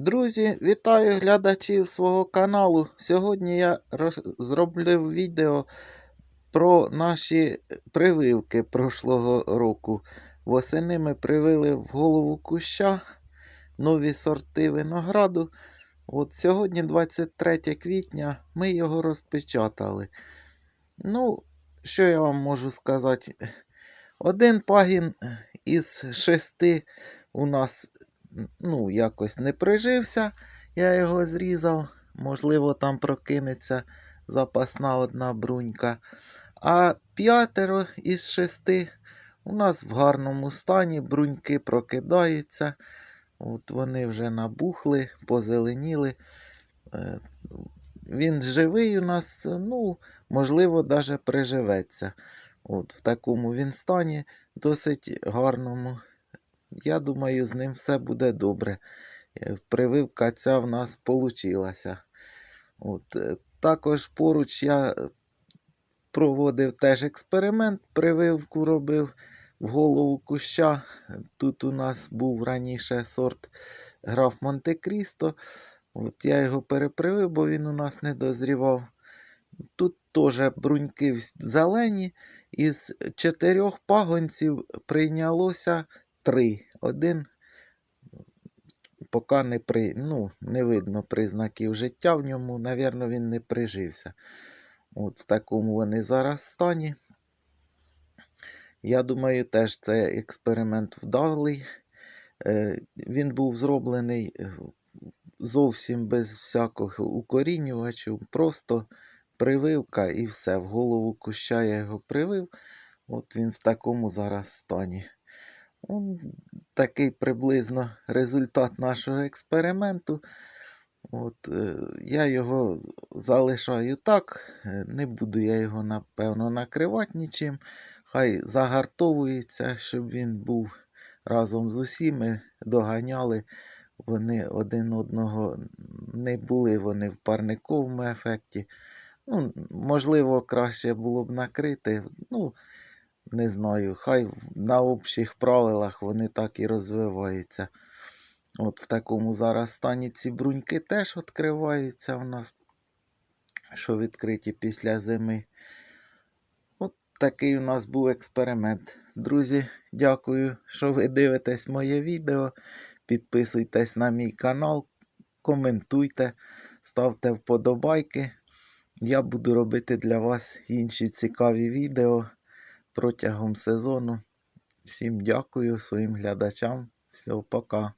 Друзі, вітаю глядачів свого каналу. Сьогодні я роз- зроблю відео про наші прививки прошлого року. Восени ми привили в голову куща нові сорти винограду. От сьогодні, 23 квітня, ми його розпечатали. Ну, що я вам можу сказати? Один пагін із шести у нас ну, якось не прижився. Я його зрізав. Можливо, там прокинеться запасна одна брунька. А п'ятеро із шести у нас в гарному стані, бруньки прокидаються. От вони вже набухли, позеленіли. Е, Він живий у нас, ну, можливо, навіть приживеться. От в такому він стані досить гарному. Я думаю, з ним все буде добре. Е, Прививка ця в нас получилася. От, е, також поруч я е, проводив теж експеримент, прививку робив в голову куща. Тут у нас був раніше сорт граф Монте-Крісто. От я його перепривив, бо він у нас не дозрівав. Тут теж бруньки зелені. Із чотирьох пагонців прийнялося три. Один поки не при, ну, не видно признаків життя в ньому, навірно, він не прижився. От в такому вони зараз стані. Я думаю, теж це експеримент вдалий. Е, Він був зроблений е, зовсім без всякого укорінювачів, просто прививка і все. В голову куща я його привив. От він в такому зараз стані. Такий приблизно результат нашого експерименту. От, е, я його залишаю так, е, не буду я його, напевно, накривати нічим. Хай загартовується, щоб він був разом з усіми, доганяли. Вони один одного не були вони в парниковому ефекті. Ну, можливо, краще було б накрити. Ну, не знаю, хай на общих правилах вони так і розвиваються. От в такому зараз стані ці бруньки теж відкриваються в нас, що відкриті після зими. От такий у нас був експеримент. Друзі, дякую, що ви дивитесь моє відео. Підписуйтесь на мій канал, коментуйте, ставте вподобайки. Я буду робити для вас інші цікаві відео протягом сезону. Всім дякую своїм глядачам. Всього пока.